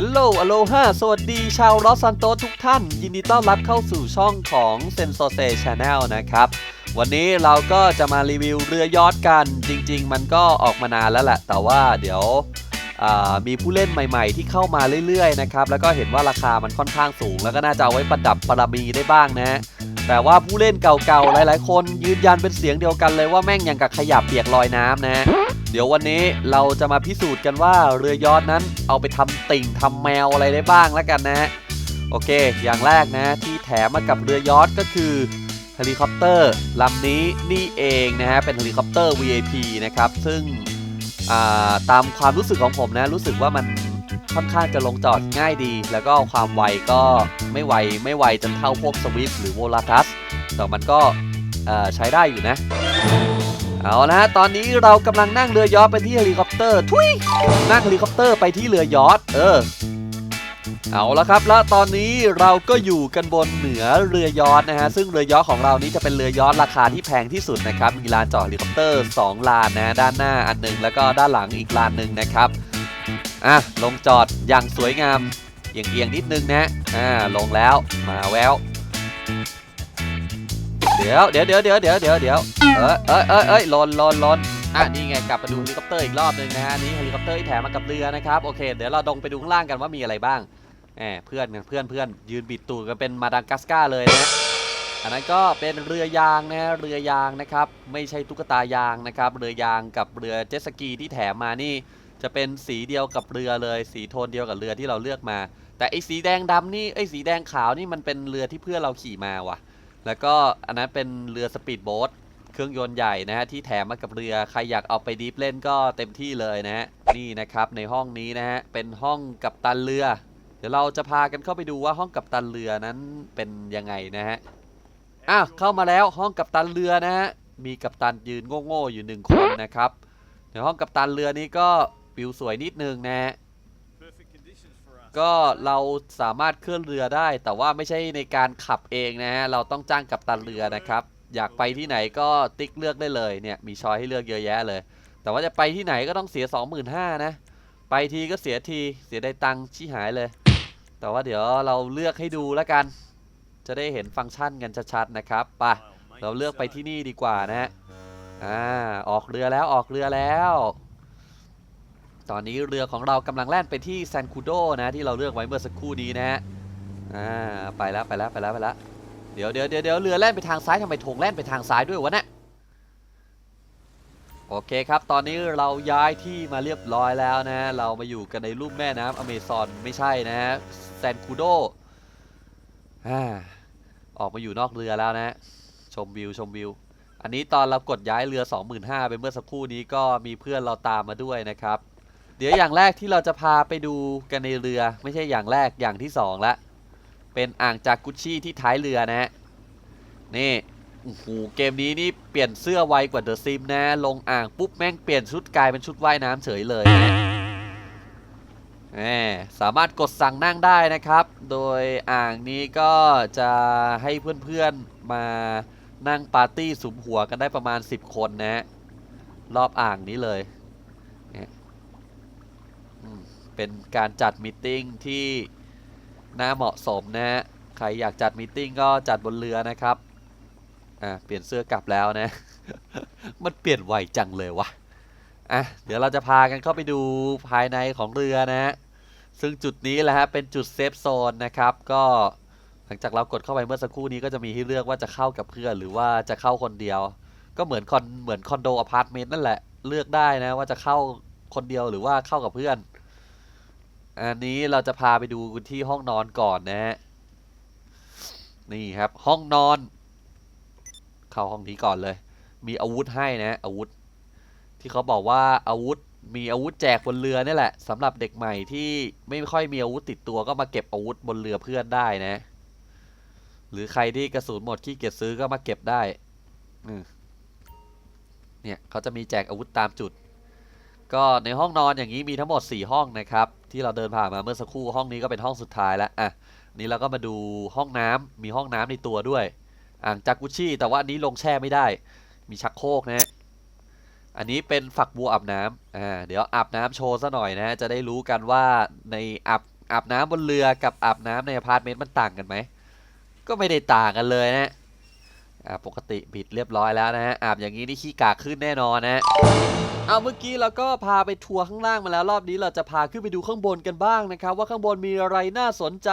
ฮลโลอโลฮาสวัสดีชาวลอสซันโตทุกท่าน ยินดีต้อนรับเข้าสู่ช่องของเซนโซเซชาแนลนะครับ วันนี้เราก็จะมารีวิวเรือยอทกัน จริง ๆ มันก็ออกมานานแล้วแหละ แต่ว่าเดี๋ยวมีผู้เล่นใหม่ ๆ ที่เข้ามาเรื่อย ๆ นะครับ แล้วก็เห็นว่าราคามันค่อนข้างสูง แล้วก็น่าจะเอาไว้ประดับประมีได้บ้างนะ แต่ว่าผู้เล่นเก่าๆ หลายๆ คนยืนยันเป็นเสียงเดียวกันเลยว่าแม่งอย่างกับขยับเปียกลอยน้ำนะ เดี๋ยววันนี้เราจะมาพิสูจน์กันว่าเรือยอทนั้นเอาไปทำติ่งทำแมวอะไรได้บ้างแล้วกันนะ โอเค อย่างแรกนะที่แถมมากับเรือยอทก็คือเฮลิคอปเตอร์ลำนี้นี่เองนะฮะเป็นเฮลิคอปเตอร์ VIP นะครับ ซึ่งตามความรู้สึกของผมนะรู้สึกว่ามัน ค่อนข้างจะลงจอดง่ายดี แล้วก็ความไวก็ไม่ไวไม่ไวจนเท่าพวกสวิฟหรือโวลาทัสแต่มันก็ใช้ได้อยู่นะ เอาละตอนนี้เรากำลังนั่งเรือยอทไปที่เฮลิคอปเตอร์ทุยนั่งเฮลิคอปเตอร์ไปที่เรือยอทเออเอาละครับ แล้วตอนนี้เราก็อยู่กันบนเหนือเรือยอทนะฮะ ซึ่งเรือยอทของเรานี้จะเป็นเรือยอทราคาที่แพงที่สุดนะครับ มีลานจอดเฮลิคอปเตอร์ 2 ลานนะด้านหน้าอันหนึง แล้วก็ด้านหลังอีกลานหนึ่งนะครับ อะลงจอดอย่างสวยงามเอียงๆนิดนึงนะอ่าลงแล้วมาแววเดี๋ยวเดี๋ยวเดี๋ยวเดี๋ยวเดี๋ยวเดี๋ยวเดี๋ยวเอ้ยเอ้ยเอ้ยเอ้ยลนลนลนอะนี่ไงกลับมาดูเฮลิคอปเตอร์อีกรอบหนึ่งนะฮะนี่เฮลิคอปเตอร์ที่แถมมากับเรือนะครับโอเค เดี๋ยวเราลงไปดูข้างล่างกันว่ามีอะไรบ้างแหมเพื่อนเพื่อนเพื่อนยืนบิดตูดกันเป็นมาดากัสการ์เลยนะอันนั้นก็เป็นเรือยางนะเรือยางนะครับ ไม่ใช่ตุ๊กตายางนะครับ เรือยางกับเรือเจ็ตสกีที่แถมมานี่ จะเป็นสีเดียวกับเรือเลย สีโทนเดียวกับเรือที่เราเลือกมา แต่ไอ้สีแดงดำนี่ไอ้สีแดงขาวนี่มันเป็นเรือที่เพื่อนเราขี่มาว่ะ แล้วก็อันนั้นเป็นเรือสปีดโบ๊ทเครื่องยนต์ใหญ่นะฮะที่แถมมากับเรือใครอยากเอาไปดีฟเล่นก็เต็มที่เลยนะฮะนี่นะครับในห้องนี้นะฮะเป็นห้องกับตันเรือ เดี๋ยวเราจะพากันเข้าไปดูว่าห้องกับตันเรือนั้นเป็นยังไงนะฮะอะเข้ามาแล้วห้องกับตันเรือนะฮะมีกับตันยืนโง่ๆอยู่หนึ่งคนนะครับในห้องกับตันเรือนี้ก็ วิวสวยนิดนึงนะฮะ Perfect conditions for us. ก็เราสามารถเคลื่อนเรือได้ แต่ว่าไม่ใช่ในการขับเองนะฮะเราต้องจ้างกัปตันเรือนะครับ อยากไปที่ไหนก็ติ๊กเลือกได้เลยเนี่ยมีช้อยให้เลือกเยอะแยะเลย แต่ว่าจะไปที่ไหนก็ต้องเสีย 25,000นะไปทีก็เสียทีเสียได้ตังค์ชี้หายเลย แต่ว่าเดี๋ยวเราเลือกให้ดูแล้วกัน จะได้เห็นฟังก์ชันกันชัดๆนะครับไป I'll make เราเลือกไป so. ที่นี่ดีกว่านะฮะอ่าออกเรือแล้วออกเรือแล้ว ตอนนี้เรือของเรากำลังแล่นไปที่แซนคูโดนะที่เราเลือกไว้เมื่อสักครู่นี้นะฮะอ่าไปแล้วไปแล้วไปแล้วไปแล้วเดี๋ยวเดี๋ยวเดี๋ยวเรือแล่นไปทางซ้ายทำไมธงแล่นไปทางซ้ายด้วยวะเนี่ยโอเคครับ ตอนนี้เราย้ายที่มาเรียบร้อยแล้วนะ เรามาอยู่กันในลุ่มแม่น้ำอเมซอนไม่ใช่นะฮะแซนคูโดอ่าออกมาอยู่นอกเรือแล้วนะ ชมวิวชมวิว อันนี้ตอนเรากดย้ายเรือ 25,000ไปเมื่อสักครู่นี้ก็มีเพื่อนเราตามมาด้วยนะครับ เดี๋ยวอย่างแรกที่เราจะพาไปดูกันในเรือ ไม่ใช่อย่างแรกอย่างที่สองละ เป็นอ่างจากกุชชี่ที่ท้ายเรือนะฮะ นี่โอ้โหเกมนี้นี่เปลี่ยนเสื้อไวกว่าเดอะซิมนะ ลงอ่างปุ๊บแม่งเปลี่ยนชุดกลายเป็นชุดว่ายน้ำเฉยเลยนะแหมสามารถกดสั่งนั่งได้นะครับ โดยอ่างนี้ก็จะให้เพื่อนๆมานั่งปาร์ตี้สุมหัวกันได้ประมาณ 10 คนนะ รอบอ่างนี้เลยอืม เป็นการจัดมิทติ้งที่น่าเหมาะสมนะฮะใครอยากจัดมิทติ้งก็จัดบนเรือนะครับอะเปลี่ยนเสื้อกลับแล้วนะ มันเปลี่ยนไวจังเลยวะอะเดี๋ยวเราจะพากันเข้าไปดูภายในของเรือนะฮะซึ่งจุดนี้แหละฮะเป็นจุดเซฟโซนนะครับ ก็หลังจากเรากดเข้าไปเมื่อสักครู่นี้ก็จะมีให้เลือกว่าจะเข้ากับเพื่อนหรือว่าจะเข้าคนเดียว ก็เหมือนคอนเหมือนคอนโดอพาร์ตเมนต์นั่นแหละเลือกได้นะว่าจะเข้าคนเดียวหรือว่าเข้ากับเพื่อน อันนี้เราจะพาไปดูที่ห้องนอนก่อนนะฮะ นี่ครับห้องนอน เข้าห้องนี้ก่อนเลย มีอาวุธให้นะอาวุธ ที่เขาบอกว่าอาวุธมีอาวุธแจกบนเรือนี่แหละสำหรับเด็กใหม่ที่ไม่ค่อยมีอาวุธติดตัวก็มาเก็บอาวุธบนเรือเพื่อนได้นะ หรือใครที่กระสุนหมดขี้เกียจซื้อก็มาเก็บได้เนี่ยเขาจะมีแจกอาวุธตามจุด ก็ในห้องนอนอย่างนี้มีทั้งหมด 4 ห้องนะครับ ที่เราเดินผ่านมาเมื่อสักครู่ห้องนี้ก็เป็นห้องสุดท้ายแล้วอะนี่เราก็มาดูห้องน้ำมีห้องน้ำในตัวด้วย อ่างจากุชชี่แต่ว่าอันนี้ลงแช่ไม่ได้ มีชักโครกนะอันนี้เป็นฝักบัวอาบน้ำอ่าเดี๋ยวอาบน้ำโชว์ซะหน่อยนะฮะจะได้รู้กันว่าในอาบอาบน้ำบนเรือกับอาบน้ำในอพาร์ตเมนต์มันต่างกันไหมก็ไม่ได้ต่างกันเลยนะอ่าปกติบิดเรียบร้อยแล้วนะฮะอาบอย่างนี้นี่ขี้กากขึ้นแน่นอนนะฮะ เอาเมื่อกี้เราก็พาไปทัวร์ข้างล่างมาแล้วรอบนี้เราจะพาขึ้นไปดูข้างบนกันบ้างนะครับ ว่าข้างบนมีอะไรน่าสนใจ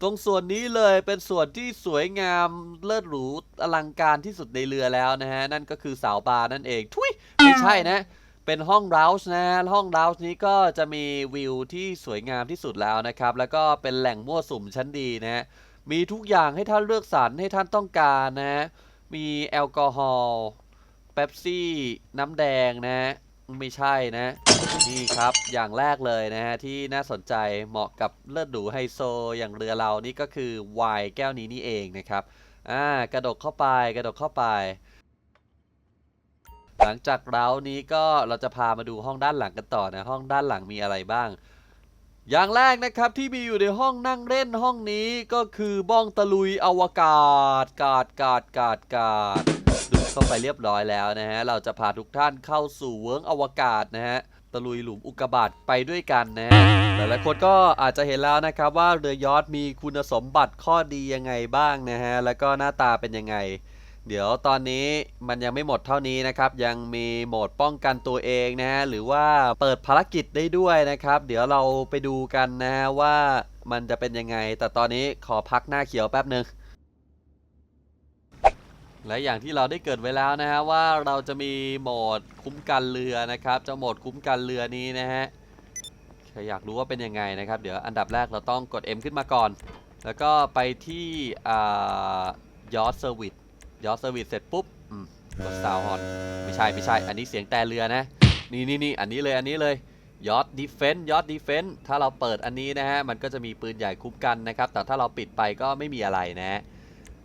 ตรงส่วนนี้เลยเป็นส่วนที่สวยงามเลิศหรูอลังการที่สุดในเรือแล้วนะฮะนั่นก็คือเสาบาร์นั่นเองทุยไม่ใช่นะ เป็นห้องเราส์นะห้องเราส์นี้ก็จะมีวิวที่สวยงามที่สุดแล้วนะครับ แล้วก็เป็นแหล่งมั่วสุมชั้นดีนะฮะมีทุกอย่างให้ท่านเลือกสรรให้ท่านต้องการนะมีแอลกอฮอล์ เป๊ปซี่น้ำแดงนะไม่ใช่นะ นี่ครับอย่างแรกเลยนะฮะที่น่าสนใจเหมาะกับเลือดหรูไฮโซอย่างเรือเรานี่ก็คือไวน์แก้วนี้นี่เองนะครับอ่ากระดกเข้าไปกระดกเข้าไป หลังจากเรานี้ก็เราจะพามาดูห้องด้านหลังกันต่อนะห้องด้านหลังมีอะไรบ้าง อย่างแรกนะครับที่มีอยู่ในห้องนั่งเล่นห้องนี้ก็คือบ้องตะลุยอวกาศกาดกาดกาดกาดดู เข้าไปเรียบร้อยแล้วนะฮะ เราจะพาทุกท่านเข้าสู่เวิร์กอวกาศนะฮะตะลุยหลุมอุกกาบาตไปด้วยกันนะฮะหลายๆคนก็อาจจะเห็นแล้วนะครับว่าเรือยอทมีคุณสมบัติข้อดียังไงบ้างนะฮะ แล้วก็หน้าตาเป็นยังไง เดี๋ยวตอนนี้มันยังไม่หมดเท่านี้นะครับ ยังมีโหมดป้องกันตัวเองนะฮะ หรือว่าเปิดภารกิจได้ด้วยนะครับ เดี๋ยวเราไปดูกันนะฮะว่ามันจะเป็นยังไง แต่ตอนนี้ขอพักหน้าเขียวแป๊บหนึ่ง และอย่างที่เราได้เกิดไว้แล้วนะฮะว่าเราจะมีโหมดคุ้มกันเรือนะครับเจ้าโหมดคุ้มกันเรือนี้นะฮะใครอยากรู้ว่าเป็นยังไงนะครับ เดี๋ยวอันดับแรกเราต้องกด M ขึ้นมาก่อน แล้วก็ไปที่อ่ายอสเซอร์วิสยอดเซอร์วิสเสร็จปุ๊บกดซาวฮอนไม่ใช่ไม่ใช่ อันนี้เสียงแต่เรือนะ นี่นี่นี่อันนี้เลยอันนี้เลยยอดดีเฟนต์ยอดดีเฟนต์ถ้าเราเปิดอันนี้นะฮะมันก็จะมีปืนใหญ่คุ้มกันนะครับ แต่ถ้าเราปิดไปก็ไม่มีอะไรนะฮะ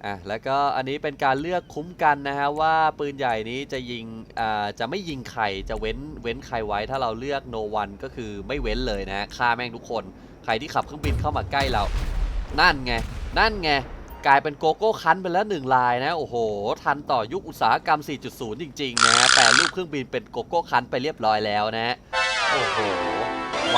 อะแล้วก็อันนี้เป็นการเลือกคุ้มกันนะฮะว่าปืนใหญ่นี้จะยิงอ่าจะไม่ยิงใครจะเว้นเว้นใครไว้ถ้าเราเลือก no one ก็คือไม่เว้นเลยนะฆ่าแม่งทุกคน ใครที่ขับเครื่องบินเข้ามาใกล้เรา นั่นไง นั่นไง กลายเป็นโกโก้คันไปแล้วหนึ่งลายนะ โอ้โห ทันต่อยุคอุตสาหกรรม 4.0 จริงๆนะแต่รูปเครื่องบินเป็นโกโก้คันไปเรียบร้อยแล้วนะ โอ้โหไว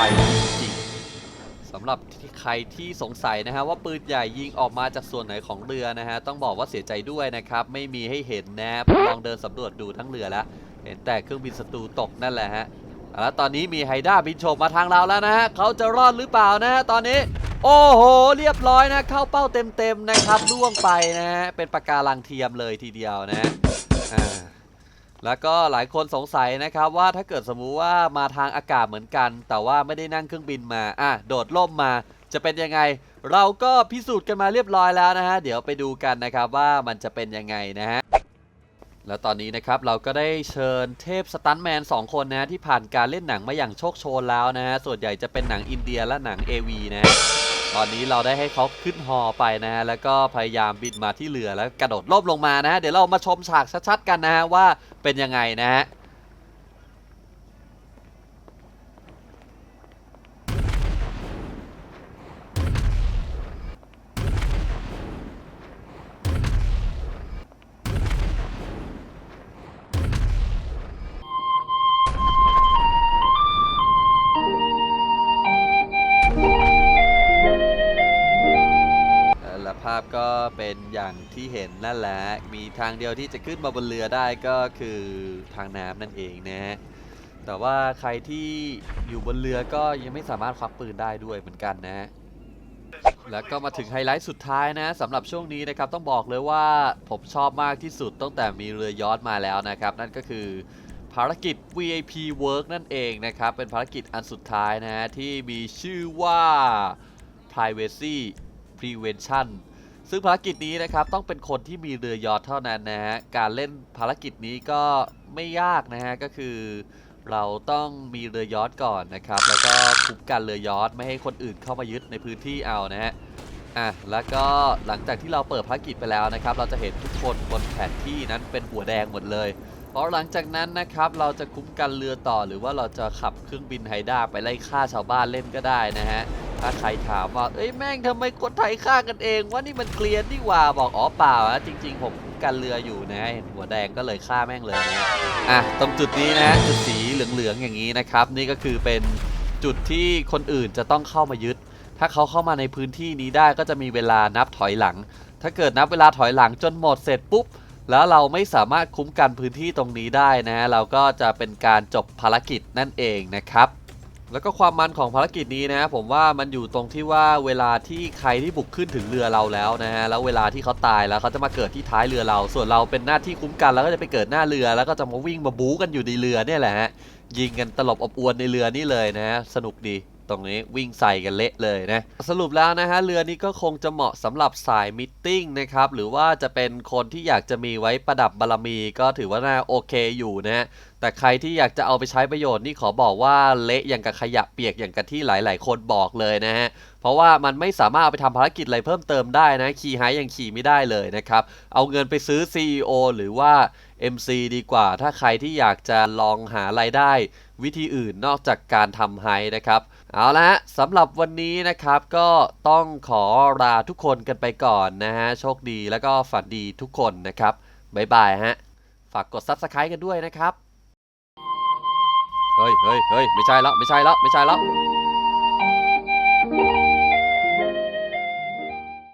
ำหรับใครที่สงสัยนะฮะว่าปืนใหญ่ยิงออกมาจากส่วนไหนของเรือนะฮะต้องบอกว่าเสียใจด้วยนะครับ ไม่มีให้เห็นนะผมลองเดินสำรวจดูทั้งเรือแล้ว เห็นแต่เครื่องบินศัตรูตกนั่นแหละฮะแล้วตอนนี้มีไฮด้าบินโฉบมาทางเราแล้วนะฮะเขาจะรอดหรือเปล่านะฮะตอนนี้ โอ้โห เรียบร้อยนะ เข้าเป้าเต็มๆนะครับล่วงไปนะฮะเป็นปากการังเทียมเลยทีเดียวนะอ่า แล้วก็หลายคนสงสัยนะครับว่าถ้าเกิดสมมุติว่ามาทางอากาศเหมือนกัน แต่ว่าไม่ได้นั่งเครื่องบินมาอะโดดล่มมาจะเป็นยังไง เราก็พิสูจน์กันมาเรียบร้อยแล้วนะฮะ เดี๋ยวไปดูกันนะครับว่ามันจะเป็นยังไงนะฮะ แล้วตอนนี้นะครับเราก็ได้เชิญเทพสตันแมน 2 คนนะที่ผ่านการเล่นหนังมาอย่างโชคโชนแล้วนะฮะ ส่วนใหญ่จะเป็นหนังอินเดียและหนัง AV นะ ตอนนี้เราได้ให้เขาขึ้นฮอไปนะฮะแล้วก็พยายามบินมาที่เรือแล้วกระโดดล่มลงมานะฮะเดี๋ยวเรามาชมฉากชัดๆกันนะฮะว่าเป็นยังไงนะฮะาพก็เป็นอย่างที่เห็นนั่นแหละ มีทางเดียวที่จะขึ้นมาบนเรือได้ก็คือทางน้ำนั่นเองนะฮะแต่ว่าใครที่อยู่บนเรือก็ยังไม่สามารถควักปืนได้ด้วยเหมือนกันนะ แล้วก็มาถึงไฮไลท์สุดท้ายนะสำหรับช่วงนี้นะครับต้องบอกเลยว่าผมชอบมากที่สุดตั้งแต่มีเรือยอทมาแล้วนะครับ นั่นก็คือภารกิจ VIP Work นั่นเองนะครับ เป็นภารกิจอันสุดท้ายนะฮะที่มีชื่อว่า Privacy Prevention ซึ่งภารกิจนี้นะครับต้องเป็นคนที่มีเรือยอทเท่านั้นนะฮะการเล่นภารกิจนี้ก็ไม่ยากนะฮะก็คือเราต้องมีเรือยอทก่อนนะครับ แล้วก็คุ้มกันเรือยอทไม่ให้คนอื่นเข้ามายึดในพื้นที่เอานะฮะอะแล้วก็หลังจากที่เราเปิดภารกิจไปแล้วนะครับ เราจะเห็นทุกคนบนแผนที่นั้นเป็นหัวแดงหมดเลยเพราะหลังจากนั้นนะครับเราจะคุ้มกันเรือต่อหรือว่าเราจะขับเครื่องบินไฮด้าไปไล่ฆ่าชาวบ้านเล่นก็ได้นะฮะ ถ้าใครถามว่า เอ้ยแม่งทำไมคนไทยฆ่ากันเองว่านี่มันเกลียนนี่หว่าบอกอ๋อเปล่านะจริง ๆ ผมกันเรืออยู่นะเห็นหัวแดงก็เลยฆ่าแม่งเลยนะอะตรงจุดนี้นะจุดสีเหลืองๆอย่างนี้นะครับ นี่ก็คือเป็นจุดที่คนอื่นจะต้องเข้ามายึด ถ้าเขาเข้ามาในพื้นที่นี้ได้ก็จะมีเวลานับถอยหลัง ถ้าเกิดนับเวลาถอยหลังจนหมดเสร็จปุ๊บแล้วเราไม่สามารถคุ้มกันพื้นที่ตรงนี้ได้นะ เราก็จะเป็นการจบภารกิจนั่นเองนะครับ แล้วก็ความมันของภารกิจนี้นะผมว่ามันอยู่ตรงที่ว่าเวลาที่ใครที่บุกขึ้นถึงเรือเราแล้วนะฮะแล้วเวลาที่เขาตายแล้วเขาจะมาเกิดที่ท้ายเรือเรา ส่วนเราเป็นหน้าที่คุ้มกันแล้วก็จะไปเกิดหน้าเรือ แล้วก็จะมาวิ่งมาบู๊กันอยู่ในเรือเนี่ยแหละฮะยิงกันตลบอบอวนในเรือนี่เลยนะฮะสนุกดี ตรงนี้วิ่งใส่กันเละเลยนะ สรุปแล้วนะฮะเรือนี้ก็คงจะเหมาะสำหรับสายมิทติ้งนะครับ หรือว่าจะเป็นคนที่อยากจะมีไว้ประดับบารมี ก็ถือว่าน่าโอเคอยู่นะฮะแต่ใครที่อยากจะเอาไปใช้ประโยชน์นี่ขอบอกว่าเละอย่างกับขยะเปียกอย่างกับที่หลาย ๆ คนบอกเลยนะฮะเพราะว่ามันไม่สามารถเอาไปทำภารกิจอะไรเพิ่มเติมได้นะขี่ไฮยังขี่ไม่ได้เลยนะครับเอาเงินไปซื้อ CEO หรือว่า MC ดีกว่า ถ้าใครที่อยากจะลองหารายได้ วิธีอื่นนอกจากการทำไฮนะครับ เอาละฮะสำหรับวันนี้นะครับก็ต้องขอลาทุกคนกันไปก่อนนะฮะ โชคดีแล้วก็ฝันดีทุกคนนะครับ บ๊ายบายฮะ ฝากกด Subscribe กันด้วยนะครับ เฮ้ยเฮ้ยเฮ้ยไม่ใช่แล้ว ไม่ใช่แล้ว ไม่ใช่แล้ว